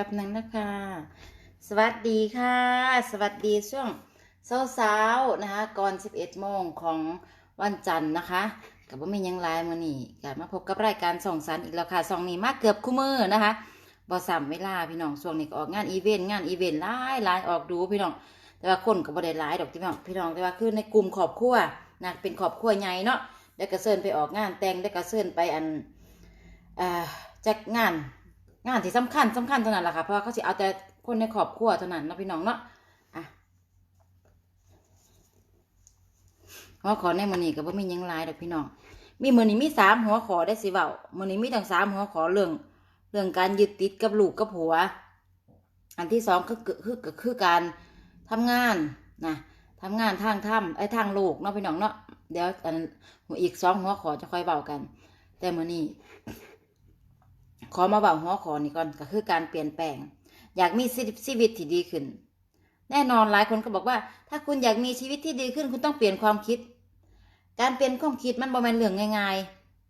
แป๊บหนึงนะคะ สวัสดีค่ะ สวัสดีช่วงเช้าๆนะคะ ก่อน 11 โมงของวันจันทร์นะคะกับว่ามียังไลน์มานี่กลับมาพบกับรายการส่องสันอีกแล้วค่ะส่องนี้มากเกือบคู่มือนะคะบอสามเวลาพี่น้องช่วงนี้ก็ออกงานอีเวนต์งานอีเวนต์หลายหลายออกดูพี่น้อง แต่ว่าคนก็บ่ได้หลายดอกพี่น้องพี่น้องแต่ว่าคือในกลุ่มครอบครัวนะเป็นครอบครัวใหญ่เนาะได้กระเซินไปออกงานแต่งได้กระเซินไปอันอ่าจัดงาน งานที่สำคัญสำคัญเท่านั้นแหละค่ะเพราะว่าเขาสิเอาแต่คนในครอบครัวเท่านั้นนะพี่น้องเนาะอะหัวขอในมือนี้ก็บ่มียังลายดอกพี่น้องมีมือนี้มีสามหัวขอได้สิเว้ามือนี้มีทั้งสามหัวขอเรื่องเรื่องการยึดติดกับลูกกับผัว อันที่สองก็คือคือคือการทำงานนะทำงานทางถ้ำไอ้ทางโลกเนาะพี่น้องเนาะเดี๋ยวอันอีกสองหัวขอจะค่อยเบากัน แต่มือนี้ ขอมาเบาหัวขอนี่ก่อนก็คือการเปลี่ยนแปลง อยากมีชีวิตที่ดีขึ้น แน่นอนหลายคนก็บอกว่า ถ้าคุณอยากมีชีวิตที่ดีขึ้น คุณต้องเปลี่ยนความคิด การเปลี่ยนความคิดมันบ่แมนเรื่องง่าย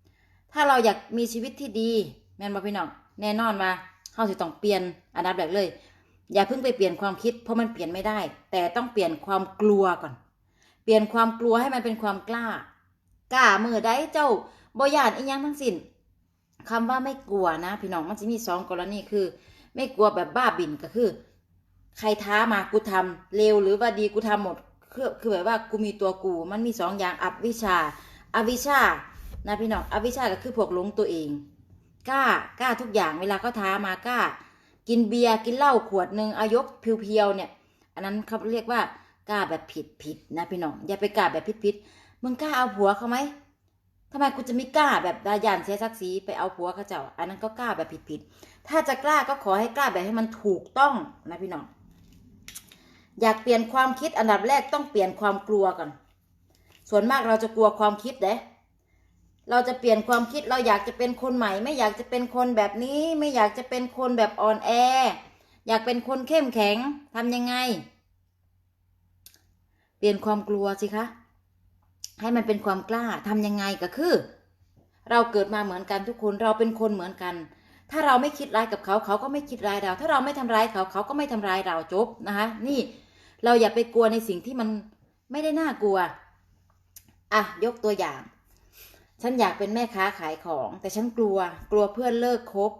ๆ ถ้าเราอยากมีชีวิตที่ดีแม่นบ่พี่น้องแน่นอนว่าเฮาสิต้องเปลี่ยนอันดับแรกเลย อย่าเพิ่งไปเปลี่ยนความคิด เพราะมันเปลี่ยนไม่ได้ แต่ต้องเปลี่ยนความกลัวก่อน เปลี่ยนความกลัวให้มันเป็นความกล้ากล้ามือได้เจ้าบ่ย่านอีหยังทั้งสิ้น คำว่าไม่กลัวนะ พี่น้องมันจะมีสองกรณีคือ ไม่กลัวแบบบ้าบินก็คือ ใครท้ามากูทำเร็วหรือว่าดีกูทำหมดคือคือแบบว่ากูมีตัวกู มันมีสองอย่างอวิชาอวิชานะพี่น้องอวิชาก็คือพวกหลงตัวเองกล้ากล้าทุกอย่างเวลาเขาท้ามากล้า กินเบียร์กินเหล้าขวดหนึ่งอายกเพียวๆเนี่ย อันนั้นเขาเรียกว่ากล้าแบบผิดผิดนะพี่น้องอย่าไปกล้าแบบผิดผิดมึงกล้าเอาผัวเขาไหม ทำไมกูจะไม่กล้าแบบดายานเสียศักดิ์ศรีไปเอาผัวเขาเจ้า อันนั้นก็กล้าแบบผิดๆ ถ้าจะกล้าก็ขอให้กล้าแบบให้มันถูกต้องนะพี่น้อง อยากเปลี่ยนความคิดอันดับแรกต้องเปลี่ยนความกลัวก่อน ส่วนมากเราจะกลัวความคิดเด้เราจะเปลี่ยนความคิดเราอยากจะเป็นคนใหม่ ไม่อยากจะเป็นคนแบบนี้ ไม่อยากจะเป็นคนแบบอ่อนแอ อยากเป็นคนเข้มแข็งทำยังไง เปลี่ยนความกลัวสิคะ ให้มันเป็นความกล้าทำยังไงก็คือ เราเกิดมาเหมือนกันทุกคนเราเป็นคนเหมือนกัน ถ้าเราไม่คิดร้ายกับเขาเขาก็ไม่คิดร้ายเรา ถ้าเราไม่ทำร้ายเขาเขาก็ไม่ทำร้ายเราจบนะคะนี่เราอย่าไปกลัวในสิ่งที่มันไม่ได้น่ากลัวอะยกตัวอย่าง ฉันอยากเป็นแม่ค้าขายของ แต่ฉันกลัว กลัวเพื่อนเลิกคบ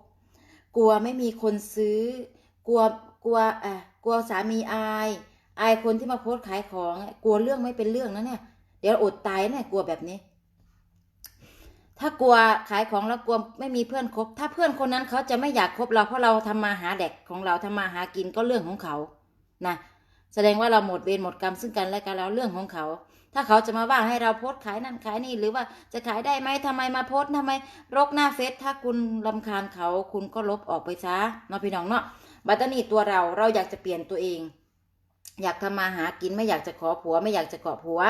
กลัวไม่มีคนซื้อ กลัวกลัวอะกลัวสามีอาย อายคนที่มาโพสขายของ กลัวเรื่องไม่เป็นเรื่องนะเนี่ย เดี๋ยวอดตายเนี่ยกลัวแบบนี้ ถ้ากลัวขายของแล้วกลัวไม่มีเพื่อนคบ ถ้าเพื่อนคนนั้นเขาจะไม่อยากคบเราเพราะเราทำมาหาแดกของเราทำมาหากินก็เรื่องของเขานะแสดงว่าเราหมดเวรหมดกรรมซึ่งกันและกันแล้วเรื่องของเขา ถ้าเขาจะมาว่าให้เราโพสต์ขายนั่นขายนี่ หรือว่าจะขายได้ไหมทำไมมาโพสต์ทำไมรกหน้าเฟซถ้าคุณลำคาญเขาคุณก็ลบออกไปซะเนาะพี่น้องเนาะบัตนีตัวเราเราอยากจะเปลี่ยนตัวเอง อยากทำมาหากินไม่อยากจะขอผัว ไม่อยากจะเกาะผัว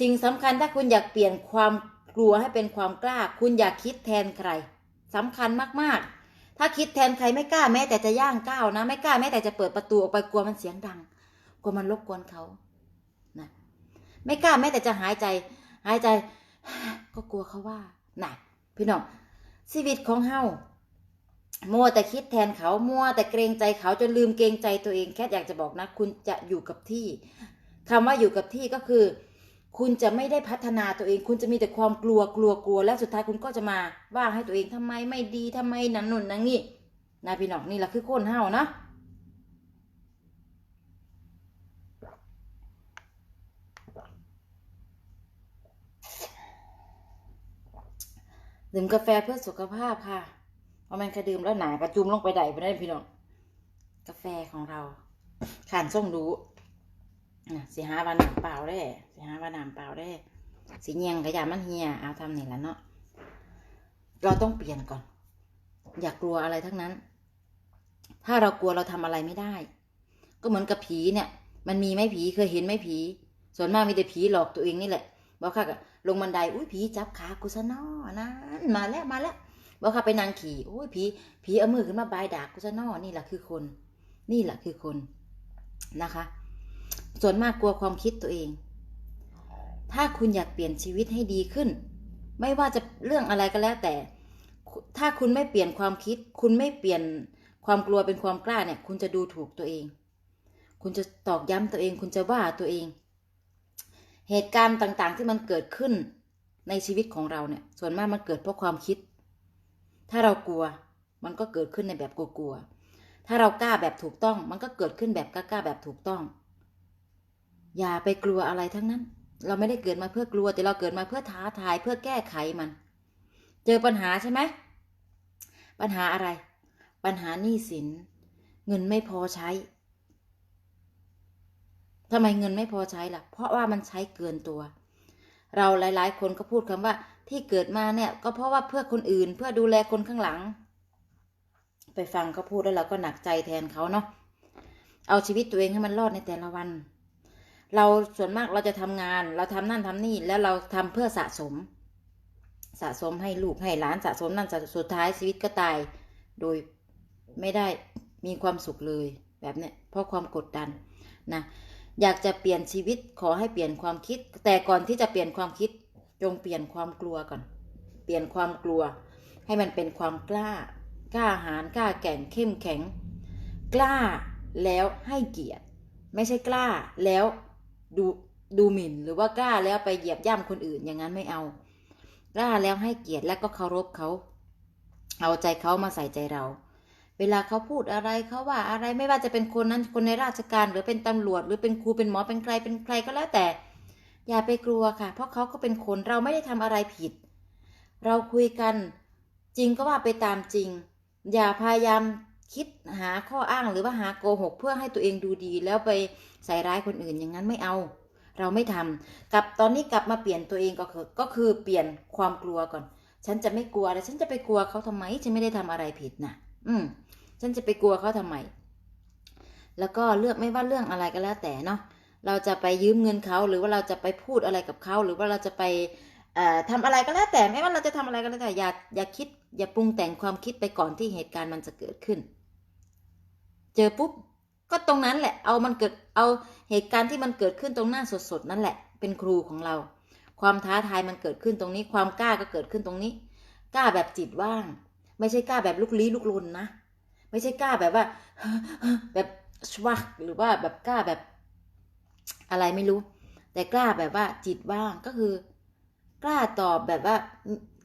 สิ่งสำคัญถ้าคุณอยากเปลี่ยนความกลัวให้เป็นความกล้า คุณอยากคิดแทนใครสำคัญมากๆ ถ้าคิดแทนใครไม่กล้าแม้แต่จะย่างก้าวนะ ไม่กล้าแม้แต่จะเปิดประตูออกไปกลัวมันเสียงดัง กลัวมันรบกวนเขานะไม่กล้าแม้แต่จะหายใจ หายใจ ก็กลัวเขาว่านะพี่น้องชีวิตของเฮามัวแต่คิดแทนเขา มัวแต่เกรงใจเขาจนลืมเกรงใจตัวเองแค่อยากจะบอกนะ คุณจะอยู่กับที่คำว่าอยู่กับที่ก็คือ คุณจะไม่ได้พัฒนาตัวเอง คุณจะมีแต่ความกลัวกลัวกลัว แล้วสุดท้ายคุณก็จะมาว่าให้ตัวเองทำไมไม่ดีทำไมนั่นนู่นนั่นนี่นะพี่น้องนี่แหละคือคนเฮานะดื่มกาแฟเพื่อสุขภาพค่ะ เพราะมันกระดื่มแล้วหนากระจุมลงไปได้ไปได้พี่น้อง กาแฟของเราขานส่งรู้ นะสิหาว่าน้ำเปล่าได้สิหาว่าน้ำเปล่าได้ สิเงียงกระยามันเฮียเอาทำนี่แหละเนาะเราต้องเปลี่ยนก่อน อย่ากลัวอะไรทั้งนั้น ถ้าเรากลัวเราทำอะไรไม่ได้ ก็เหมือนกับผีเนี่ย มันมีไหมผีเคยเห็นไหมผี ส่วนมากมีแต่ผีหลอกตัวเองนี่แหละบอกค่ะก็ลงบันไดอุ้ยผีจับขากูซะนอนั่นมาแล้วมาแล้วบอกค่ะไปนางขี่อุ้ยผีผีเอามือขึ้นมาบายดากกูซะนอนี่แหละคือคน นี่แหละคือคนนะคะ ส่วนมากกลัวความคิดตัวเอง ถ้าคุณอยากเปลี่ยนชีวิตให้ดีขึ้น ไม่ว่าจะเรื่องอะไรก็แล้วแต่ ถ้าคุณไม่เปลี่ยนความคิด คุณไม่เปลี่ยนความกลัวเป็นความกล้าเนี่ย คุณจะดูถูกตัวเอง คุณจะตอกย้ำตัวเอง คุณจะว่าตัวเอง เหตุการณ์ต่างๆที่มันเกิดขึ้นในชีวิตของเราเนี่ย ส่วนมากมันเกิดเพราะความคิด ถ้าเรากลัว มันก็เกิดขึ้นในแบบกลัวๆถ้าเรากล้าแบบถูกต้อง มันก็เกิดขึ้นแบบกล้าๆแบบถูกต้อง อย่าไปกลัวอะไรทั้งนั้น เราไม่ได้เกิดมาเพื่อกลัว แต่เราเกิดมาเพื่อท้าทายเพื่อแก้ไขมัน เจอปัญหาใช่ไหม ปัญหาอะไร ปัญหาหนี้สิน เงินไม่พอใช้ทำไมเงินไม่พอใช้ล่ะ เพราะว่ามันใช้เกินตัว เราหลาย ๆ คนก็พูดคำว่าที่เกิดมาเนี่ย ก็เพราะว่าเพื่อคนอื่นเพื่อดูแลคนข้างหลัง ไปฟังเขาพูดแล้วเราก็หนักใจแทนเขาเนาะเอาชีวิตตัวเองให้มันรอดในแต่ละวัน เราส่วนมากเราจะทำงาน เราทำนั่นทำนี่แล้วเราทำเพื่อสะสม สะสมให้ลูกให้หลานสะสมนั่นสะสุดท้ายชีวิตก็ตาย โดยไม่ได้มีความสุขเลยแบบเนี้ยเพราะความกดดันนะอยากจะเปลี่ยนชีวิตขอให้เปลี่ยนความคิด แต่ก่อนที่จะเปลี่ยนความคิดจงเปลี่ยนความกลัวก่อน เปลี่ยนความกลัว ให้มันเป็นความกล้ากล้าหาญกล้าแก่งเข้มแข็ง กล้าแล้วให้เกียรติ ไม่ใช่กล้าแล้ว ดูดูหมิ่นหรือว่ากล้าแล้วไปเหยียบย่ำคนอื่นอย่างนั้นไม่เอา กล้าแล้วให้เกียรติและก็เคารพเขา เอาใจเขามาใส่ใจเรา เวลาเขาพูดอะไรเขาว่าอะไรไม่ว่าจะเป็นคนนั้นคนในราชการหรือเป็นตำรวจ หรือเป็นครูเป็นหมอเป็นใครเป็นใครก็แล้วแต่ อย่าไปกลัวค่ะ เพราะเขาก็เป็นคนเราไม่ได้ทำอะไรผิด เราคุยกันจริงก็ว่าไปตามจริง อย่าพยายามคิดหาข้ออ้างหรือว่าหาโกหกเพื่อให้ตัวเองดูดีแล้วไป ใส่ร้ายคนอื่นอย่างนั้นไม่เอา เราไม่ทำกับตอนนี้กลับมาเปลี่ยนตัวเองก็คือก็คือเปลี่ยนความกลัวก่อน ฉันจะไม่กลัวแล้วฉันจะไปกลัวเขาทำไมฉันไม่ได้ทำอะไรผิดนะอืม ฉันจะไปกลัวเขาทำไม แล้วก็เลือกไม่ว่าเรื่องอะไรก็แล้วแต่เนาะเราจะไปยืมเงินเขาหรือว่าเราจะไปพูดอะไรกับเขาหรือว่าเราจะไปเอ่อทำอะไรก็แล้วแต่ไม่ว่าเราจะทำอะไรก็แล้วแต่อย่าอย่าคิด อย่าปรุงแต่งความคิดไปก่อนที่เหตุการณ์มันจะเกิดขึ้น เจอปุ๊บก็ตรงนั้นแหละ เอามันเกิด เอาเหตุการณ์ที่มันเกิดขึ้นตรงหน้าสดๆนั่นแหละ เป็นครูของเรา ความท้าทายมันเกิดขึ้นตรงนี้ ความกล้าก็เกิดขึ้นตรงนี้ กล้าแบบจิตว่าง ไม่ใช่กล้าแบบลุกลี้ลุกลนนะ ไม่ใช่กล้าแบบว่าแบบชวักหรือว่าแบบกล้าแบบอะไรไม่รู้ แต่กล้าแบบว่าจิตว่างก็คือ กล้าตอบแบบว่า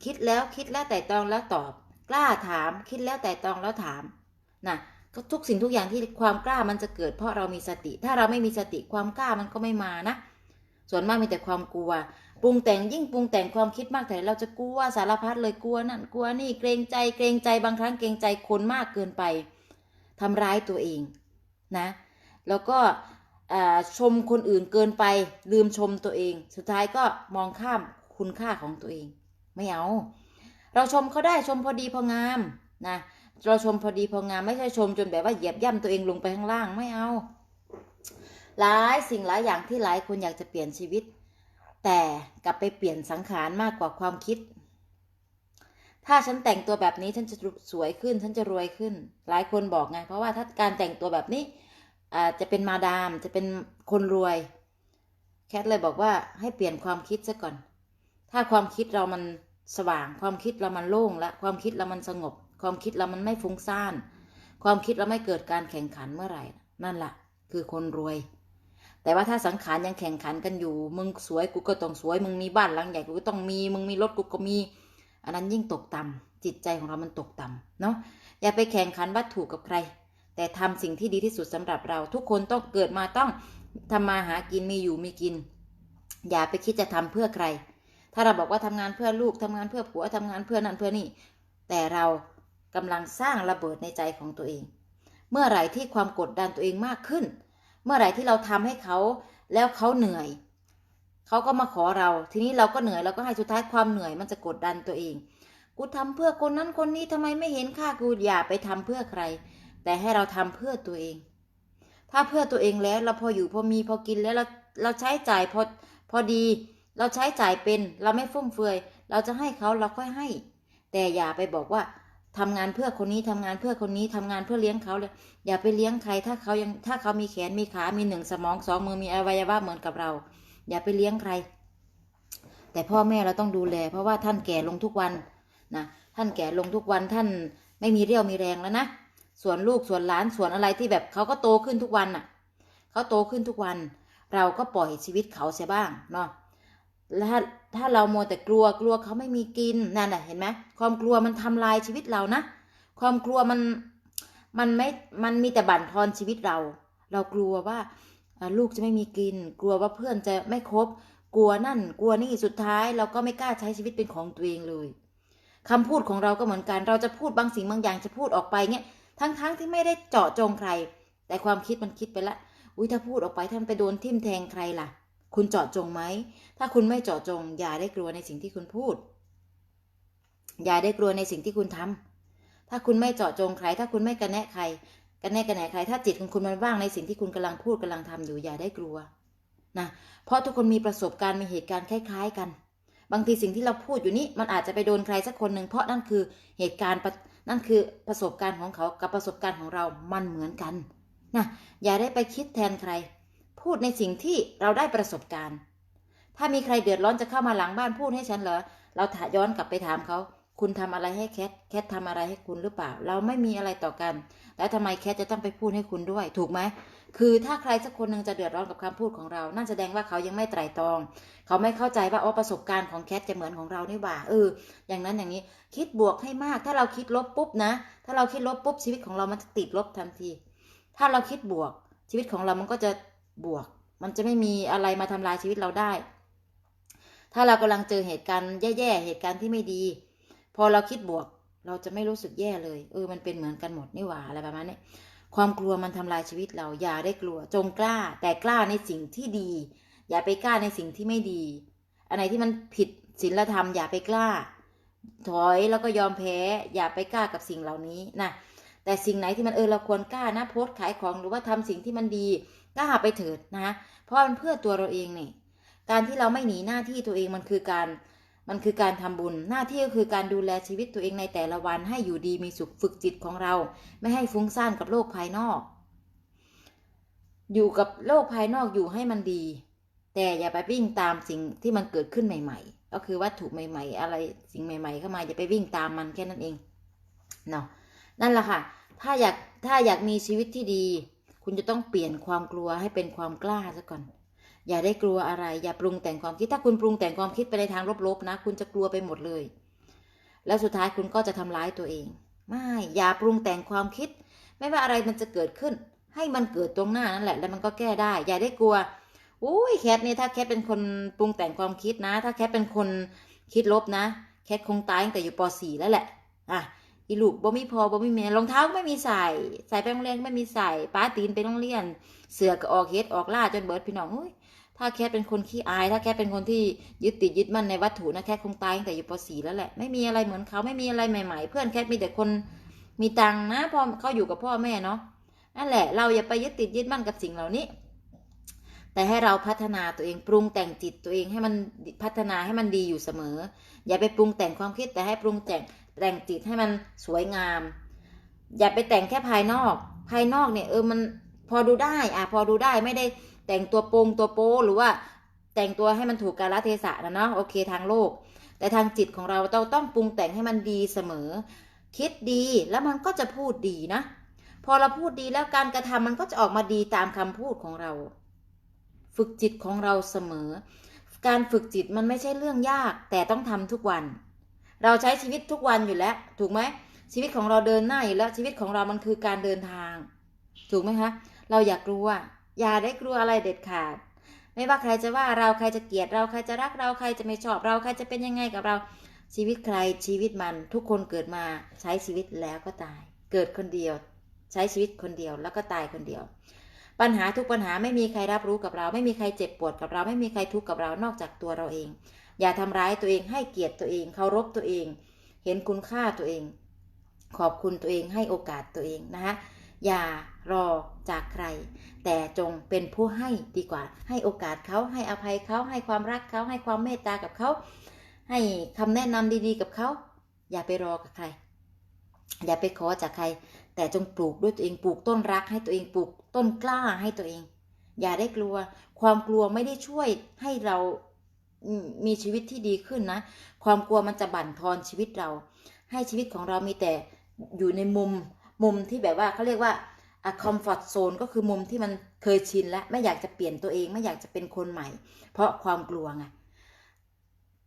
คิดแล้วคิดแล้วแต่ตองแล้วตอบ กล้าถามคิดแล้วแต่ตองแล้วถามนะ ทุกสิ่งทุกอย่างที่ความกล้ามันจะเกิดเพราะเรามีสติ ถ้าเราไม่มีสติความกล้ามันก็ไม่มานะ ส่วนมากมีแต่ความกลัว ปรุงแต่งยิ่งปรุงแต่งความคิดมากแต่เราจะกลัวสารพัดเลยกลัวนั่นกลัวนี่เกรงใจเกรงใจบางครั้งเกรงใจคนมากเกินไปทำร้ายตัวเองนะ แล้วก็ชมคนอื่นเกินไป ลืมชมตัวเอง สุดท้ายก็มองข้ามคุณค่าของตัวเอง ไม่เอา เราชมเขาได้ชมพอดีพองามนะ เราชมพอดีพองามไม่ใช่ชมจนแบบว่าเหยียบย่ำตัวเองลงไปข้างล่างไม่เอา หลายสิ่งหลายอย่างที่หลายคนอยากจะเปลี่ยนชีวิต แต่กลับไปเปลี่ยนสังขารมากกว่าความคิด ถ้าฉันแต่งตัวแบบนี้ฉันจะสวยขึ้น ฉันจะรวยขึ้น หลายคนบอกไง เพราะว่าถ้าการแต่งตัวแบบนี้จะเป็นมาดามจะเป็นคนรวย แคทเลยบอกว่าให้เปลี่ยนความคิดซะก่อน ถ้าความคิดเรามันสว่าง ความคิดเรามันโล่งและความคิดเรามันสงบ ความคิดเรามันไม่ฟุ้งซ่าน ความคิดเราไม่เกิดการแข่งขันเมื่อไหร่ นั่นแหละคือคนรวย แต่ว่าถ้าสังขารยังแข่งขันกันอยู่ มึงสวยกูก็ต้องสวย มึงมีบ้านหลังใหญ่กูก็ต้องมี มึงมีรถกูก็มี อันนั้นยิ่งตกต่ำจิตใจของเรามันตกต่ำเนาะ อย่าไปแข่งขันวัตถุกับใคร แต่ทำสิ่งที่ดีที่สุดสำหรับเรา ทุกคนต้องเกิดมาต้องทำมาหากินมีอยู่มีกิน อย่าไปคิดจะทำเพื่อใคร ถ้าเราบอกว่าทำงานเพื่อลูกทำงานเพื่อผัวทำงานเพื่อนั่นเพื่อนี่ แต่เรา กำลังสร้างระเบิดในใจของตัวเอง เมื่อไหร่ที่ความกดดันตัวเองมากขึ้น เมื่อไหร่ที่เราทำให้เขาแล้วเขาเหนื่อย เขาก็มาขอเรา ทีนี้เราก็เหนื่อยเราก็ให้สุดท้ายความเหนื่อยมันจะกดดันตัวเอง กูทำเพื่อคนนั้นคนนี้ทำไมไม่เห็นค่ากูอย่าไปทำเพื่อใคร แต่ให้เราทำเพื่อตัวเอง ถ้าเพื่อตัวเองแล้วเราพออยู่พอมีพอกินแล้วเราเราใช้จ่ายพอพอดี เราใช้จ่ายเป็น เราไม่ฟุ่มเฟือย เราจะให้เขาเราค่อยให้ แต่อย่าไปบอกว่า ทำงานเพื่อคนนี้ทำงานเพื่อคนนี้ทำงานเพื่อเลี้ยงเขาเลยอย่าไปเลี้ยงใครถ้าเขายังถ้าเขามีแขนมีขามีหนึ่งสมองสองมือมีอวัยวะเหมือนกับเรา อย่าไปเลี้ยงใคร แต่พ่อแม่เราต้องดูแล เพราะว่าท่านแก่ลงทุกวันนะท่านแก่ลงทุกวันท่านไม่มีเรี่ยวมีแรงแล้วนะส่วนลูกส่วนหลานส่วนอะไรที่แบบเขาก็โตขึ้นทุกวันน่ะเขาโตขึ้นทุกวัน เราก็ปล่อยชีวิตเขาเสียบ้างเนาะ แล้วถ้าถ้าเราโมวแต่กลัวกลัวเขาไม่มีกินนั่นแหละเห็นไหมความกลัวมันทำลายชีวิตเรานะ ความกลัวมันมันไม่มันมีแต่บั่นทอนชีวิตเรา เรากลัวว่าลูกจะไม่มีกิน กลัวว่าเพื่อนจะไม่คบ กลัวนั่น กลัวนี่สุดท้าย เราก็ไม่กล้าใช้ชีวิตเป็นของตัวเองเลยคำพูดของเราก็เหมือนกัน เราจะพูดบางสิ่งบางอย่างจะพูดออกไปเงี้ยทั้งๆทที่ไม่ได้เจาะจงใคร แต่ความคิดมันคิดไปละอุ้ยถ้าพูดออกไปท่านไปโดนทิ่มแทงใครล่ะ คุณเจาะจงไหม ถ้าคุณไม่เจาะจง อย่าได้กลัวในสิ่งที่คุณพูด อย่าได้กลัวในสิ่งที่คุณทำถ้าคุณไม่เจาะจงใคร ถ้าคุณไม่กระแนะใครกระแนะกระแหนใคร ถ้าจิตของคุณมันว่างในสิ่งที่คุณกำลังพูดกำลังทำอยู่ อย่าได้กลัว นะ เพราะทุกคนมีประสบการณ์มีเหตุการณ์คล้าย ๆ กัน บางทีสิ่งที่เราพูดอยู่นี้มันอาจจะไปโดนใครสักคนหนึ่ง เพราะนั่นคือเหตุการณ์นั่นคือประสบการณ์ของเขากับประสบการณ์ของเรา มันเหมือนกัน นะ อย่าได้ไปคิดแทนใคร พูดในสิ่งที่เราได้ประสบการณ์ ถ้ามีใครเดือดร้อนจะเข้ามาหลังบ้านพูดให้ฉันเหรอ เราถาย้อนกลับไปถามเขา คุณทำอะไรให้แคท แคททำอะไรให้คุณหรือเปล่า เราไม่มีอะไรต่อกัน แล้วทำไมแคทจะต้องไปพูดให้คุณด้วย ถูกไหม คือถ้าใครสักคนหนึ่งจะเดือดร้อนกับคำพูดของเรา นั่นแสดงว่าเขายังไม่ไตร่ตรอง เขาไม่เข้าใจว่าอ๋อประสบการณ์ของแคทจะเหมือนของเรานี่หว่า เออ อย่างนั้นอย่างนี้ คิดบวกให้มาก ถ้าเราคิดลบปุ๊บนะ ถ้าเราคิดลบปุ๊บชีวิตของเรามันจะติดลบทันที ถ้าเราคิดบวกชีวิตของเรามันก็จะ บวก มันจะไม่มีอะไรมาทำลายชีวิตเราได้ ถ้าเรากำลังเจอเหตุการณ์แย่ๆ เหตุการณ์ที่ไม่ดี พอเราคิดบวก เราจะไม่รู้สึกแย่เลย เออ มันเป็นเหมือนกันหมดนี่หว่าอะไรประมาณนี้ความกลัวมันทำลายชีวิตเรา อย่าได้กลัว จงกล้า แต่กล้าในสิ่งที่ดี อย่าไปกล้าในสิ่งที่ไม่ดีอันไหนที่มันผิดศีลธรรมอย่าไปกล้า ถอยแล้วก็ยอมแพ้ อย่าไปกล้ากับสิ่งเหล่านี้นะแต่สิ่งไหนที่มันเออเราควรกล้านะโพสต์ขายของหรือว่าทำสิ่งที่มันดี กล้าไปเถิดนะเพราะมันเพื่อตัวเราเองนี่การที่เราไม่หนีหน้าที่ตัวเองมันคือการมันคือการทำบุญหน้าที่ก็คือการดูแลชีวิตตัวเองในแต่ละวันให้อยู่ดีมีสุขฝึกจิตของเรา ไม่ให้ฟุ้งซ่านกับโลกภายนอก อยู่กับโลกภายนอกอยู่ให้มันดี แต่อย่าไปวิ่งตามสิ่งที่มันเกิดขึ้นใหม่ ๆ ก็คือวัตถุใหม่ ๆ อะไรสิ่งใหม่ ๆ เข้ามาอย่าไปวิ่งตามมันแค่นั้นเองเนาะนั่นแหละค่ะ ถ้าอยากถ้าอยากมีชีวิตที่ดี คุณจะต้องเปลี่ยนความกลัวให้เป็นความกล้าซะก่อน อย่าได้กลัวอะไร อย่าปรุงแต่งความคิด ถ้าคุณปรุงแต่งความคิดไปในทางลบๆนะ คุณจะกลัวไปหมดเลย แล้วสุดท้ายคุณก็จะทำร้ายตัวเอง ไม่ อย่าปรุงแต่งความคิด ไม่ว่าอะไรมันจะเกิดขึ้น ให้มันเกิดตรงหน้านั่นแหละ แล้วมันก็แก้ได้ อย่าได้กลัวอุ้ยแคทนี่ถ้าแคทเป็นคนปรุงแต่งความคิดนะ ถ้าแคทเป็นคนคิดลบนะ แคทคงตายตั้งแต่อยู่ป .4 แล้วแหละ อะ อีลูกบ่มีพอบ่มีแม่รองเท้าก็ไม่มีใส่ใส่ไปโรงเรียนก็ไม่มีใส่ป้าตีนไปโรงเรียน เสือก็ออกเฮ็ดออกล่าจนเบิดพี่น้องเฮ้ยถ้าแค่เป็นคนขี้อาย ถ้าแค่เป็นคนที่ยึดติดยึดมั่นในวัตถุนะแค่คงตายตั้งแต่อยู่ป .4 แล้วแหละไม่มีอะไรเหมือนเขาไม่มีอะไรใหม่ ๆ เพื่อนแค่มีแต่คนมีตังนะพอเขาอยู่กับพ่อแม่เนาะนั่นแหละ เราอย่าไปยึดติดยึดมั่นกับสิ่งเหล่านี้ แต่ให้เราพัฒนาตัวเองปรุงแต่งจิตตัวเองให้มันพัฒนาให้มันดีอยู่เสมอ อย่าไปปรุงแต่งความคิดแต่ให้ปรุงแต่ง แต่งจิตให้มันสวยงาม อย่าไปแต่งแค่ภายนอก ภายนอกเนี่ยเออมันพอดูได้อะพอดูได้ไม่ได้แต่งตัวโปงตัวโป้หรือว่าแต่งตัวให้มันถูกกาลเทศะนะเนาะโอเคทางโลก แต่ทางจิตของเราเราต้องปรุงแต่งให้มันดีเสมอ คิดดีแล้วมันก็จะพูดดีนะ พอเราพูดดีแล้วการกระทำมันก็จะออกมาดีตามคำพูดของเรา ฝึกจิตของเราเสมอ การฝึกจิตมันไม่ใช่เรื่องยากแต่ต้องทำทุกวัน เราใช้ชีวิตทุกวันอยู่แล้ว ถูกไหมชีวิตของเราเดินหน้าอยู่แล้วชีวิตของเรามันคือการเดินทาง ถูกไหมคะเราอย่ากลัว อย่าได้กลัวอะไรเด็ดขาด ไม่ว่าใครจะว่าเราใครจะเกลียดเราใครจะรักเราใครจะไม่ชอบเราใครจะเป็นยังไงกับเรา ชีวิตใครชีวิตมันทุกคนเกิดมาใช้ชีวิตแล้วก็ตาย เกิดคนเดียว ใช้ชีวิตคนเดียวแล้วก็ตายคนเดียว ปัญหาทุกปัญหาไม่มีใครรับรู้กับเรา ไม่มีใครเจ็บปวดกับเรา ไม่มีใครทุกข์กับเรานอกจากตัวเราเอง อย่าทำร้ายตัวเองให้เกียรติตัวเองเคารพตัวเอง เห็นคุณค่าตัวเอง ขอบคุณตัวเองให้โอกาสตัวเองนะคะอย่ารอจากใคร แต่จงเป็นผู้ให้ดีกว่า ให้โอกาสเขาให้อภัยเขาให้ความรักเขาให้ความเมตตากับเขาให้คำแนะนำดีๆกับเขา อย่าไปรอกับใคร อย่าไปขอจากใคร แต่จงปลูกด้วยตัวเองปลูกต้นรักให้ตัวเองปลูกต้นกล้าให้ตัวเอง อย่าได้กลัว ความกลัวไม่ได้ช่วยให้เรา มีชีวิตที่ดีขึ้นนะ ความกลัวมันจะบั่นทอนชีวิตเรา ให้ชีวิตของเรามีแต่อยู่ในมุมมุมที่แบบว่าเขาเรียกว่าคอมฟอร์ z โซนก็คือมุมที่มันเคยชินแล้วไม่อยากจะเปลี่ยนตัวเองไม่อยากจะเป็นคนใหม่ เพราะความกลัวไง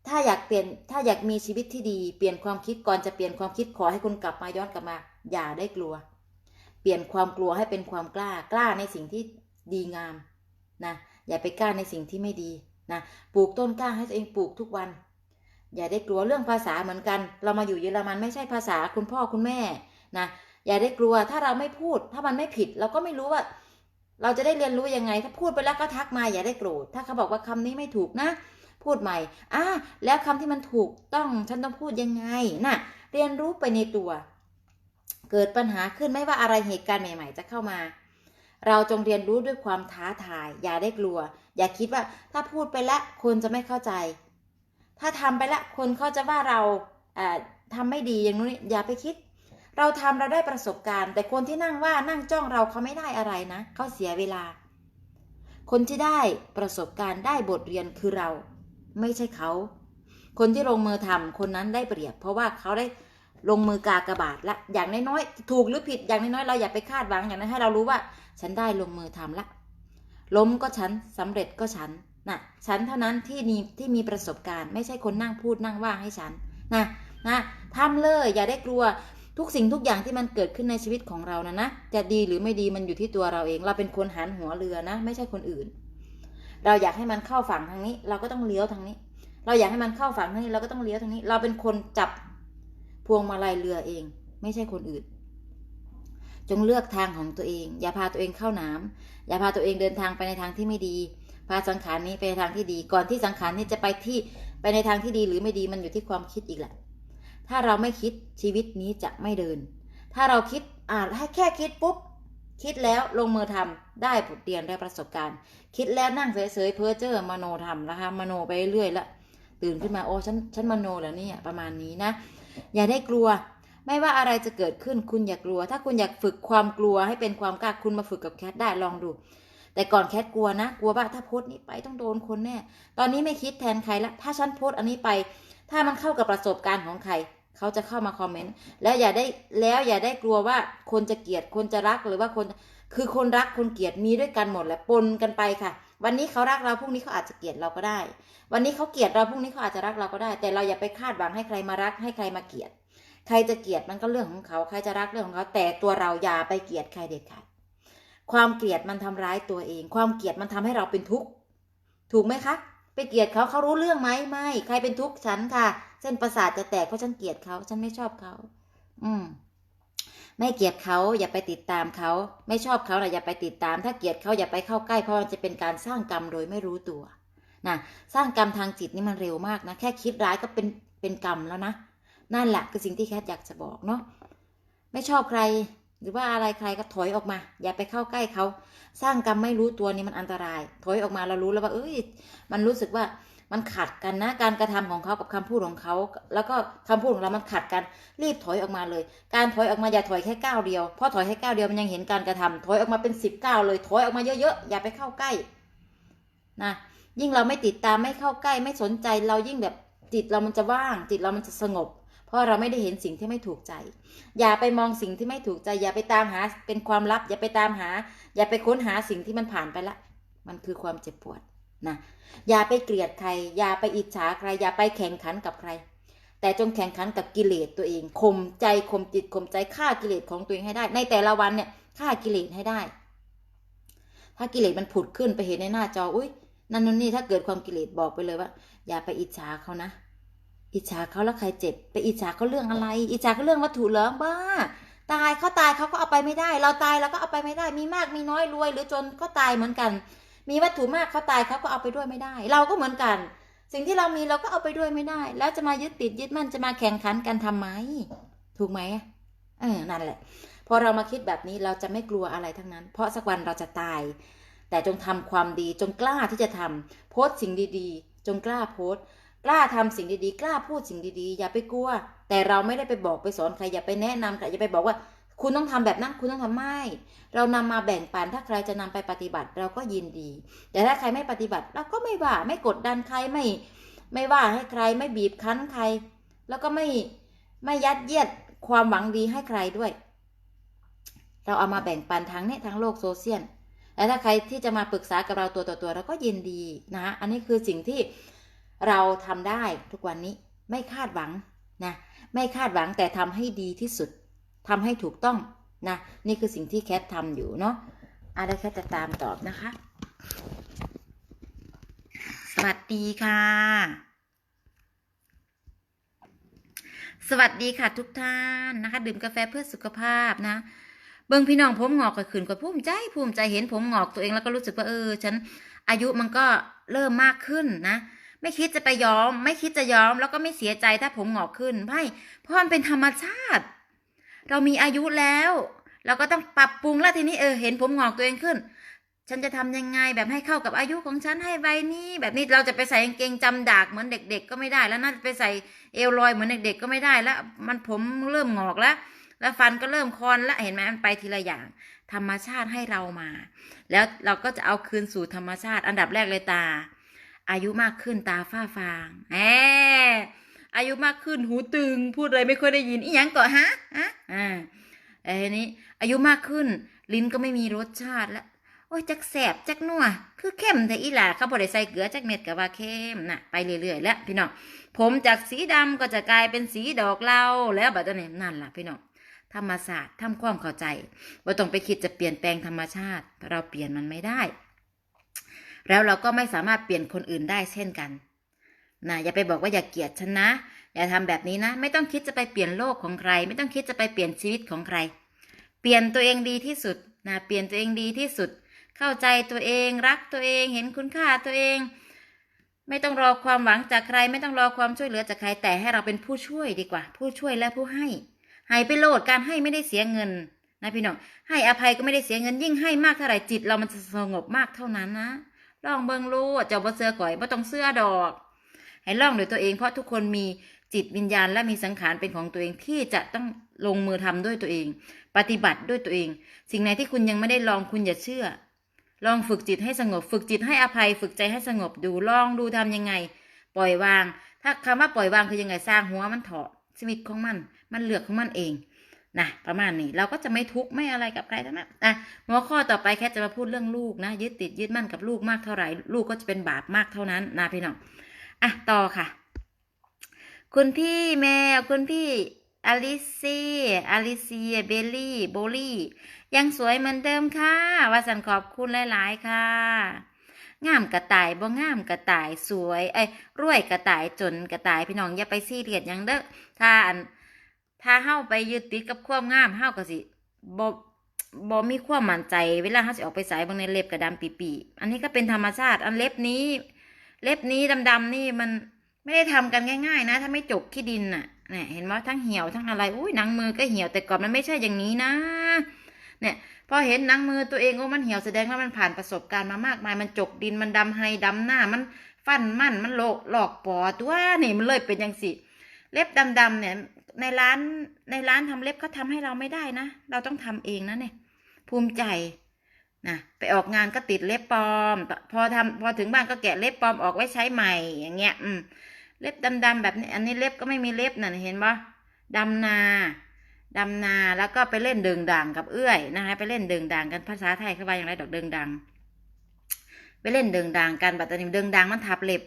ถ้าอยากเปลี่ยนถ้าอยากมีชีวิตที่ดีเปลี่ยนความคิดก่อนจะเปลี่ยนความคิดขอให้คุณกลับมาย้อนกลับมา อย่าได้กลัว เปลี่ยนความกลัวให้เป็นความกล้ากล้าในสิ่งที่ดีงามนะอย่าไปกล้าในสิ่งที่ไม่ดี นะปลูกต้นกล้าให้ตัวเองปลูกทุกวัน อย่าได้กลัวเรื่องภาษาเหมือนกัน เรามาอยู่เยอรมันไม่ใช่ภาษาคุณพ่อคุณแม่นะอย่าได้กลัวถ้าเราไม่พูด ถ้ามันไม่ผิด เราก็ไม่รู้ว่า เราจะได้เรียนรู้ยังไง ถ้าพูดไปแล้วก็ทักมาอย่าได้โกรธถ้าเขาบอกว่าคำนี้ไม่ถูกนะ พูดใหม่อ่าแล้วคำที่มันถูกต้องฉันต้องพูดยังไงน่ะเรียนรู้ไปในตัว เกิดปัญหาขึ้นไม่ว่าอะไรเหตุการณ์ใหม่ ๆ จะเข้ามา เราจงเรียนรู้ด้วยความท้าทาย อย่าได้กลัว อย่าคิดว่าถ้าพูดไปแล้วคนจะไม่เข้าใจ ถ้าทำไปแล้วคนเขาจะว่าเราอ่าทำไม่ดีอย่างนู้นอย่าไปคิด เราทำเราได้ประสบการณ์ แต่คนที่นั่งว่านั่งจ้องเราเขาไม่ได้อะไรนะเขาเสียเวลา คนที่ได้ประสบการณ์ได้บทเรียนคือเรา ไม่ใช่เขา คนที่ลงมือทำคนนั้นได้เปรียบ เพราะว่าเขาได้ลงมือกากระบาทละอย่างน้อยๆถูกหรือผิดอย่างน้อยๆเราอย่าไปคาดหวังอย่างนั้นให้เรารู้ว่า ฉันได้ลงมือทำละ ล้มก็ฉันสำเร็จก็ฉันนะฉันเท่านั้นที่มีที่มีประสบการณ์ไม่ใช่คนนั่งพูดนั่งว่างให้ฉันนะนะทำเลยอย่าได้กลัวทุกสิ่งทุกอย่างที่มันเกิดขึ้นในชีวิตของเรานะนะจะดีหรือไม่ดีมันอยู่ที่ตัวเราเอง เราเป็นคนหันหัวเรือนะ ไม่ใช่คนอื่น เราอยากให้มันเข้าฝั่งทางนี้ เราก็ต้องเลี้ยวทางนี้ เราอยากให้มันเข้าฝั่งทางนี้ เราก็ต้องเลี้ยวทางนี้ เราเป็นคนจับพวงมาลัยเรือเอง ไม่ใช่คนอื่น จงเลือกทางของตัวเอง อย่าพาตัวเองเข้าน้ำอย่าพาตัวเองเดินทางไปในทางที่ไม่ดี พาสังขารนี้ไปในทางที่ดี ก่อนที่สังขารนี้จะไปที่ไปในทางที่ดีหรือไม่ดีมันอยู่ที่ความคิดอีกแหละ ถ้าเราไม่คิดชีวิตนี้จะไม่เดิน ถ้าเราคิดอ่าให้แค่คิดปุ๊บคิดแล้วลงมือทำได้บทเรียนได้ประสบการณ์ คิดแล้วนั่งเฉยๆเพ้อเจ้อมโนทำนะคะมโนไปเรื่อยละตื่นขึ้นมาโอ้ฉันฉันมโนแล้วเนี่ยประมาณนี้นะ อย่าได้กลัว ไม่ว่าอะไรจะเกิดขึ้นคุณอย่ากลัว ถ้าคุณอยากฝึกความกลัวให้เป็นความกล้าคุณมาฝึกกับแคทได้ลองดู แต่ก่อนแคทกลัวนะ กลัวว่าถ้าโพสต์นี้ไปต้องโดนคนแน่ ตอนนี้ไม่คิดแทนใครละถ้าฉันโพสต์อันนี้ไป ถ้ามันเข้ากับประสบการณ์ของใครเขาจะเข้ามาคอมเมนต์แล้วอย่าได้แล้วอย่าได้กลัวว่าคนจะเกลียดคนจะรักหรือว่าคนคือคนรักคนเกลียดมีด้วยกันหมดแหละปนกันไปค่ะ วันนี้เขารักเราพรุ่งนี้เขาอาจจะเกลียดเราก็ได้ วันนี้เขาเกลียดเราพรุ่งนี้เขาอาจจะรักเราก็ได้ แต่เราอย่าไปคาดหวังให้ใครมารักให้ใครมาเกลียด ใครจะเกลียดมันก็เรื่องของเขา ใครจะรักเรื่องของเขา แต่ตัวเราอย่าไปเกลียดใครเด็ดขาด ความเกลียดมันทำร้ายตัวเอง ความเกลียดมันทำให้เราเป็นทุกข์ ถูกไหมคะ ไปเกลียดเขาเขารู้เรื่องไหมไม่ ใครเป็นทุกข์ฉันค่ะ เส้นประสาทจะแตกเพราะฉันเกลียดเขา ฉันไม่ชอบเขา อืม ไม่เกลียดเขาอย่าไปติดตามเขา ไม่ชอบเขาน่ะอย่าไปติดตาม ถ้าเกลียดเขาอย่าไปเข้าใกล้ เพราะมันจะเป็นการสร้างกรรมโดยไม่รู้ตัวนะสร้างกรรมทางจิตนี่มันเร็วมากนะ แค่คิดร้ายก็เป็นเป็นกรรมแล้วนะ นั่นแหละคือสิ่งที่แคทอยากจะบอกเนาะไม่ชอบใคร หรือว่าอะไรใครก็ถอยออกมา อย่าไปเข้าใกล้เขาสร้างกรรมไม่รู้ตัวนี่มันอันตราย ถอยออกมาเรารู้แล้วว่าเอ้ย มันรู้สึกว่ามันขัดกันนะ การกระทำของเขากับคำพูดของเขา แล้วก็คำพูดของเรา มันขัดกัน รีบถอยออกมาเลย การถอยออกมาอย่าถอยแค่ก้าวเดียว เพราะถอยแค่ก้าวเดียวมันยังเห็นการกระทำถอยออกมาเป็นสิบก้าวเลย ถอยออกมาเยอะๆ อย่าไปเข้าใกล้ นะ ยิ่งเราไม่ติดตามไม่เข้าใกล้ไม่สนใจ เรายิ่งแบบจิตเรามันจะว่าง จิตเรามันจะสงบ เพราะเราไม่ได้เห็นสิ่งที่ไม่ถูกใจ อย่าไปมองสิ่งที่ไม่ถูกใจ อย่าไปตามหาเป็นความลับ อย่าไปตามหา อย่าไปค้นหาสิ่งที่มันผ่านไปละ มันคือความเจ็บปวดนะอย่าไปเกลียดใคร อย่าไปอิจฉาใคร อย่าไปแข่งขันกับใคร แต่จงแข่งขันกับกิเลสตัวเองข่มใจข่มจิตข่มใจฆ่ากิเลสของตัวเองให้ได้ ในแต่ละวันเนี่ยฆ่ากิเลสให้ได้ ถ้ากิเลสมันผุดขึ้นไปเห็นในหน้าจออุ้ยนั่นนู่นนี่ถ้าเกิดความกิเลสบอกไปเลยว่า อย่าไปอิจฉาเขานะ อิจฉาเขาแล้วใครเจ็บ ไปอิจฉาเขาเรื่องอะไร อิจฉาเขาเรื่องวัตถุเหรอบ้า ตายเขาตายเขาก็เอาไปไม่ได้ เราตายเราก็เอาไปไม่ได้ มีมากมีน้อยรวย หรือจนก็ตายเหมือนกัน มีวัตถุมากเขาตายเขาก็เอาไปด้วยไม่ได้ เราก็เหมือนกัน สิ่งที่เรามีเราก็เอาไปด้วยไม่ได้ แล้วจะมายึดติดยึดมั่นจะมาแข่งขันกันทำไม ถูกไหมเออนั่นแหละ พอเรามาคิดแบบนี้เราจะไม่กลัวอะไรทั้งนั้น เพราะสักวันเราจะตาย แต่จงทำความดีจงกล้าที่จะทำโพสต์สิ่งดีๆ จงกล้าโพสต์ กล้าทำสิ่งดีๆ กล้าพูดสิ่งดีๆ อย่าไปกลัว แต่เราไม่ได้ไปบอกไปสอนใครอย่าไปแนะนำใครอย่าไปบอกว่า คุณต้องทำแบบนั้นคุณต้องทำไม่ เรานำมาแบ่งปันถ้าใครจะนำไปปฏิบัติเราก็ยินดี แต่ถ้าใครไม่ปฏิบัติเราก็ไม่ว่าไม่กดดันใครไม่ ไม่ว่าให้ใครไม่บีบคั้นใคร แล้วก็ไม่ไม่ยัดเยียดความหวังดีให้ใครด้วย เราเอามาแบ่งปันทั้งเนี่ยทั้งโลกโซเชียลและถ้าใครที่จะมาปรึกษากับเราตัวต่อตัวเราก็ยินดีนะอันนี้คือสิ่งที่ เราทำได้ทุกวันนี้ไม่คาดหวังนะไม่คาดหวังแต่ทำให้ดีที่สุดทำให้ถูกต้องนะนี่คือสิ่งที่แคททำอยู่เนาะอะไรแคทจะตามตอบนะคะ สวัสดีค่ะ สวัสดีค่ะทุกท่านนะคะ ดื่มกาแฟเพื่อสุขภาพนะเบิ่งพี่น้องผมงอกก็ขึ้นก็ภูมิใจภูมิใจเห็นผมงอกตัวเองแล้วก็รู้สึกว่าเออ ฉันอายุมันก็เริ่มมากขึ้นนะ ไม่คิดจะไปยอม ไม่คิดจะยอม แล้วก็ไม่เสียใจถ้าผมงอกขึ้นไม่เพราะมันเป็นธรรมชาติ เรามีอายุแล้ว เราก็ต้องปรับปรุงแล้วทีนี้เออเห็นผมงอกตัวเองขึ้น ฉันจะทำยังไงแบบให้เข้ากับอายุของฉันให้ใบนี้ แบบนี้เราจะไปใส่กางเกงจำดากเหมือนเด็ก ๆ ก็ไม่ได้ แล้วน่าจะไปใส่เอวลอยเหมือนเด็ก ๆ ก็ไม่ได้แล้ว มันผมเริ่มงอกแล้ว แล้วฟันก็เริ่มคอนแล้วเห็นไหมมันไปทีละอย่าง ธรรมชาติให้เรามา แล้วเราก็จะเอาคืนสู่ธรรมชาติ อันดับแรกเลยตา อายุมากขึ้นตาฝ้าฟางแหมอายุมากขึ้นหูตึง พูดอะไรไม่ค่อยได้ยินอีหยังก่อฮะฮะอ่าไอ้นี้ อายุมากขึ้น ลิ้นก็ไม่มีรสชาติแล้วโอ้ยจักแสบจักนัวคือเข้มแต่อีหล่าเขาบ่ได้ใส่เกลือจักเม็ดกับว่าเข้มน่ะไปเรื่อยๆแล้วพี่น้องผมจากสีดำก็จะกลายเป็นสีดอกเหลาแล้วแบบนี้นั่นล่ะพี่น้องธรรมศาสตร์ทำความเข้าใจว่าต้องไปคิดจะเปลี่ยนแปลงธรรมชาติ เราเปลี่ยนมันไม่ได้ แล้วเราก็ไม่สามารถเปลี่ยนคนอื่นได้เช่นกันนะอย่าไปบอกว่าอย่าเกลียดฉันนะ อย่าทำแบบนี้นะ ไม่ต้องคิดจะไปเปลี่ยนโลกของใคร ไม่ต้องคิดจะไปเปลี่ยนชีวิตของใคร เปลี่ยนตัวเองดีที่สุดนะเปลี่ยนตัวเองดีที่สุด เข้าใจตัวเองรักตัวเองเห็นคุณค่าตัวเอง ไม่ต้องรอความหวังจากใคร ไม่ต้องรอความช่วยเหลือจากใครแต่ให้เราเป็นผู้ช่วยดีกว่า ผู้ช่วยและผู้ให้ให้ไปโลดการให้ไม่ได้เสียเงินนะพี่น้องให้อภัยก็ไม่ได้เสียเงินยิ่งให้มากเท่าไหร่จิตเรามันจะสงบมากเท่านั้นนะ ลองเบิงรู้เจ้าบ่เสื้อก่อยบ่ต้องเสื้อดอก ให้ลองด้วยตัวเองเพราะทุกคนมีจิตวิญญาณและมีสังขารเป็นของตัวเองที่จะต้องลงมือทำด้วยตัวเอง ปฏิบัติด้วยตัวเอง สิ่งไหนที่คุณยังไม่ได้ลองคุณอย่าเชื่อ ลองฝึกจิตให้สงบ ฝึกจิตให้อภัย ฝึกใจให้สงบดูลองดูทำยังไง ปล่อยวาง ถ้าคำว่าปล่อยวางคือยังไงสร้างหัวมันเถาะชีวิตของมัน มันเลือกของมันเอง นะประมาณนี้เราก็จะไม่ทุกข์ไม่อะไรกับใครทั้งนั้นอะหัวข้อต่อไปแค่จะมาพูดเรื่องลูกนะยึดติดยึดมั่นกับลูกมากเท่าไหร่ ลูกก็จะเป็นบาปมากเท่านั้นนะพี่น้องอะต่อค่ะ คุณพี่แมวคุณพี่อลิซี่อลิเซีย เบลลี่ โบลี่ ยังสวยเหมือนเดิมค่ะวาสันขอบคุณหลาย ๆ ค่ะ งามกระต่ายบ่งามกระต่ายสวย เอ้ยรวยกระต่ายจนกระต่ายพี่น้องอย่าไปซีเรียสยังเด้อถ้าอัน ถ้าเฮาไปยึดติดกับความงามเฮาก็สิบ่บ่มีความมั่นใจ เวลาเฮาสิออกไปสายบางในเล็บกระดำปีๆอันนี้ก็เป็นธรรมชาติ อันเล็บนี้ เล็บนี้ดำๆนี่มันไม่ได้ทำกันง่ายๆ นะ ถ้าไม่จกขี้ดินน่ะเนี่ยเห็นว่าทั้งเหี่ยวทั้งอะไรอุ้ยหนังมือก็เหี่ยวแต่ก่อนมันไม่ใช่อย่างนี้นะ เนี่ยพอเห็นหนังมือตัวเองว่ามันเหี่ยวแสดงว่ามันผ่านประสบการณ์มามากมายมันจกดินมันดำให้ดำหน้ามันฟันมันมันโลกหลอกปอตัวนี่มันเลยเป็นอย่างสิเล็บดำๆเนี่ย ในร้านในร้านทำเล็บเขาทาให้เราไม่ได้นะ เราต้องทำเองนะเนี่ย ภูมิใจนะไปออกงานก็ติดเล็บปลอม พอทำพอถึงบ้านก็แกะเล็บปลอมออกไว้ใช้ใหม่อย่างเงี้ย อืม เล็บดำๆแบบนี้ อันนี้เล็บก็ไม่มีเล็บน่ะเห็นปะดำนาดำนาแล้วก็ไปเล่นเดิงดังกับเอื้อยนะคะไปเล่นเดิงดังกันภาษาไทยเขาว่าอย่างไรดอกเดิงดัง ไปเล่นเดิงดังกันบัตอนนี้เดิงดังมันทับเล็บ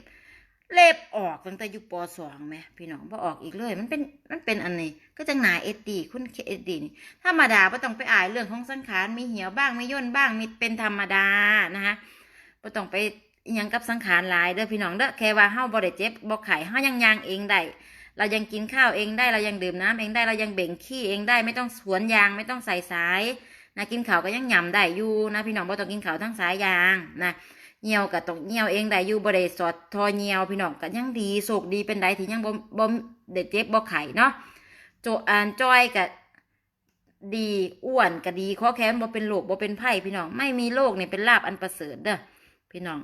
เล็บออกตั้งแต่อยู่ปสองไหมพี่น้องพอออกอีกเลย มันเป็นมันเป็นอันนี้ก็จังหนาเอดดีคุณเอดดีนี่ธรรมดาไม่ต้องไปอายเรื่องของสังขารมีเหี่ยวบ้างมีย่นบ้างมีเป็นธรรมดานะคะไม่ต้องไปยังกับสังขารหลายเด้อพี่น้องเด้อแค่ว่าเฮาบ่ได้เจ็บบ่ไข้เฮายังยางเองได้เรายังกินข้าวเองได้เรายังดื่มน้ำเองได้เรายังเบ่งขี้เองได้ไม่ต้องสวนยางไม่ต้องใส่สายนะกินข้าวก็ยังหย่ำได้อยู่นะพี่น้องบ่ต้องกินข้าวทั้งสายยางนะ เหี่ยวก็ต้องเหี่ยวเองได้อยู่บ่ได้สอดทอเหี่ยวพี่น้องก็ยังดีโชคดีเป็นไดที่ยังบ่บ่ได้เจ็บบ่ไข้เนาะโจอ่านจ้อยก็ดีอ้วนก็ดีข้อแขนบ่เป็นโรคบ่เป็นไข้พี่น้อง ไม่มีโรคเนี่ยเป็นลาบอันประเสริฐเด้อพี่น้อง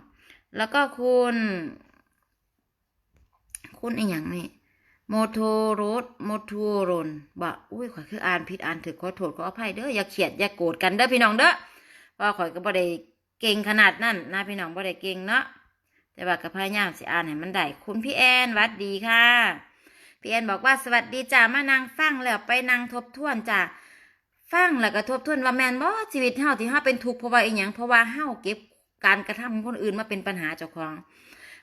แล้วก็คุณ คุณอีหยังนี่โมโทโรสโมโทโรนบะอุ้ยข่อยคืออ่านผิดอ่านถึกขอโทษขออภัยเด้ออย่าเขียดอย่าโกรธกันเด้อพี่น้องเด้อเพราะข่อยก็บ่ได้ เก่งขนาดนั้นนะพี่น้องบ่ได้เก่งเนาะแต่ว่าก็พยายามสิอ่านให้มันได้คุณพี่แอนวัดดีค่ะ พี่แอนบอกว่าสวัสดีจ้ามานั่งฟังแล้วไปนั่งทบทวนจ้าฟังแล้วก็ทบทวนว่าแมนบ่ชีวิตเฮาที่เฮาเป็นทุกข์เพราะว่าอีหยังเพราะว่าเฮาเก็บการกระทำของคนอื่นมาเป็นปัญหาเจ้าของ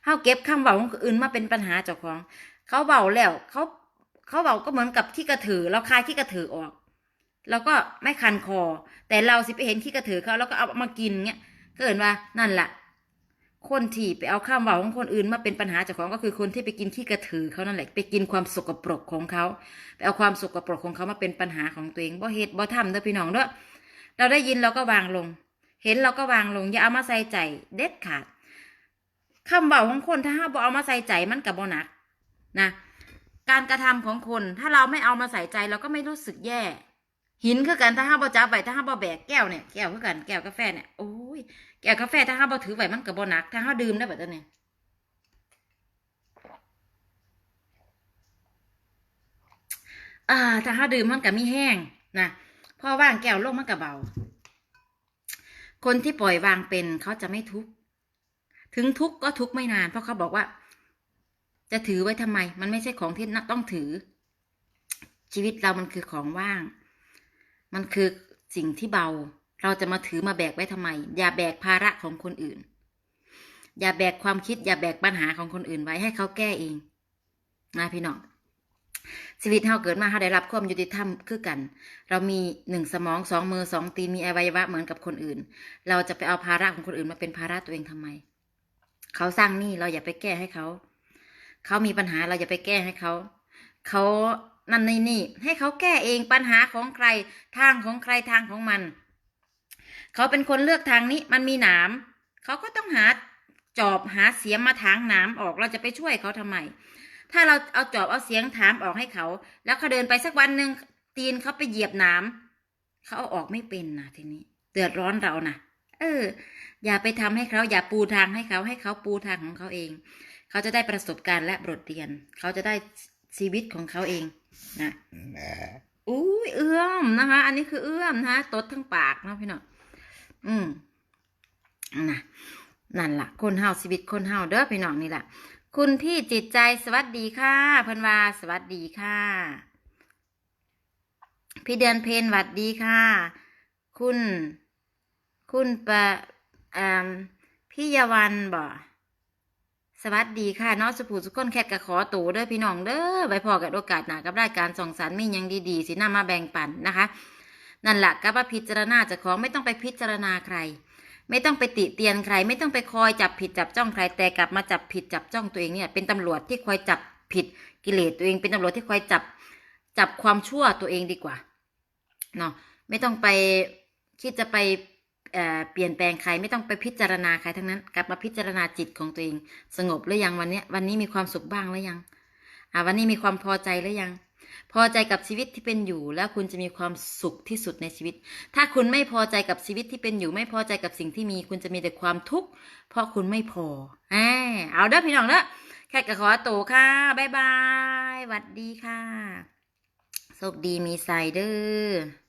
เฮาเก็บคำเว้าของคนอื่นมาเป็นปัญหาเจ้าของ เขาเว้าแล้วเขาเขาเว้าก็เหมือนกับขี้กระถือเราคายขี้กระถือออก แล้วก็ไม่คันคอ แต่เราสิไปเห็นขี้กระถือเขาแล้วก็เอามากินเงี้ย ก็เห็นว่านั่นแหละคนที่ไปเอาข้ามเว้าของคนอื่นมาเป็นปัญหาเจ้าของก็คือคนที่ไปกินขี้กระถือเขานั่นแหละไปกินความสกปรกของเขาไปเอาความสกปรกของเขามาเป็นปัญหาของตัวเองบ่เฮ็ดบ่ทำเด้อพี่น้องเด้อเราได้ยินเราก็วางลง เห็นเราก็วางลงอย่าเอามาใส่ใจเด็ดขาดคำเว้าของคนถ้าห้าบ่เอามาใส่ใจมันกับบ่หนักนะการกระทำของคนถ้าเราไม่เอามาใส่ใจเราก็ไม่รู้สึกแย่ หินคือกันถ้าห้าบ่จับไว้ถ้าห้าบ่แบกแก้วเนี่ยแก้วคือกันแก้วกาแฟเนี่ยโอ้ย แก้วกาแฟถ้าห้าบ่ถือไว้มันก็บ่หนัก ถ้าห้าดื่มได้แบบนี้อ่า ถ้าห้าดื่มมันก็มีแห้งนะพอว่างแก้วลงมันก็เบา คนที่ปล่อยวางเป็นเขาจะไม่ทุกข์ถึงทุกข์ก็ทุกข์ไม่นาน เพราะเขาบอกว่า จะถือไว้ทำไม มันไม่ใช่ของที่ต้องถือ ชีวิตเรามันคือของว่าง มันคือสิ่งที่เบา เราจะมาถือมาแบกไว้ทำไม อย่าแบกภาระของคนอื่น อย่าแบกความคิด อย่าแบกปัญหาของคนอื่นไว้ให้เขาแก้เองนะพี่น้องชีวิตเราเกิดมาเราได้รับความยุติธรรมคือกัน เรามีหนึ่งสมองสองมือสองตีนมีอวัยวะเหมือนกับคนอื่น เราจะไปเอาภาระของคนอื่นมาเป็นภาระตัวเองทำไม เขาสร้างหนี้เราอย่าไปแก้ให้เขา เขามีปัญหาเราอย่าไปแก้ให้เขา เขานั่นในนี่ให้เขาแก้เองปัญหาของใครทางของใครทางของมัน เขาเป็นคนเลือกทางนี้มันมีหนามเขาก็ต้องหาจอบหาเสียมมาถางหนามออกเราจะไปช่วยเขาทำไม ถ้าเราเอาจอบเอาเสียงถามออกให้เขา แล้วเขาเดินไปสักวันหนึ่งตีนเขาไปเหยียบหนามเขาเอาออกไม่เป็นนะทีนี้ เดือดร้อนเรานะเออ อย่าไปทำให้เขาอย่าปูทางให้เขาให้เขาปูทางของเขาเอง เขาจะได้ประสบการณ์และบทเรียน เขาจะได้ชีวิตของเขาเองนะอุ้ยเอื้อมนะคะ อันนี้คือเอื้อมนะคะตดทั้งปากนะพี่น้อง อืมนะนั่นล่ะ คนเฮาชีวิตคนเฮาเด้อพี่น้องนี่แหละคุณพี่จิตใจสวัสดีค่ะเพิ่นว่าสวัสดีค่ะ พี่เดือนเพนสวัสดีค่ะ คุณ คุณปะอ่าพี่ยาวันบ่สวัสดีค่ะน้องสุภูสุขคนแคทกะขอตูเด้อพี่น้องเด้อไว้พอกันโอกาสหนากับรายการส่องสารมียังดีๆสินำมาแบ่งปันนะคะ นั่นแหละก็ว่าพิจารณาเจะของไม่ต้องไปพิจารณาใคร ไม่ต้องไปติเตียนใคร ไม่ต้องไปคอยจับผิดจับจ้องใคร แต่กลับมาจับผิดจับจ้องตัวเองเนี่ย เป็นตำรวจที่คอยจับผิดกิเลสตัวเองเป็นตำรวจที่คอยจับจับความชั่วตัวเองดีกว่าเนาะไม่ต้องไปคิดจะไปเเปลี่ยนแปลงใครไม่ต้องไปพิจารณาใครทั้งนั้น กลับมาพิจารณาจิตของตัวเอง สงบหรือยังวันนี้ วันนี้มีความสุขบ้างหรือยังอ่าวันนี้มีความพอใจหรือยัง พอใจกับชีวิตที่เป็นอยู่ แล้วคุณจะมีความสุขที่สุดในชีวิต ถ้าคุณไม่พอใจกับชีวิตที่เป็นอยู่ ไม่พอใจกับสิ่งที่มี คุณจะมีแต่ความทุกข์เพราะคุณไม่พออ่าเอาเด้อพี่น้องเด้อแค่กระขอตัวค่ะบ๊ายบายหวัดดีค่ะโชคดีมีไซเดอร์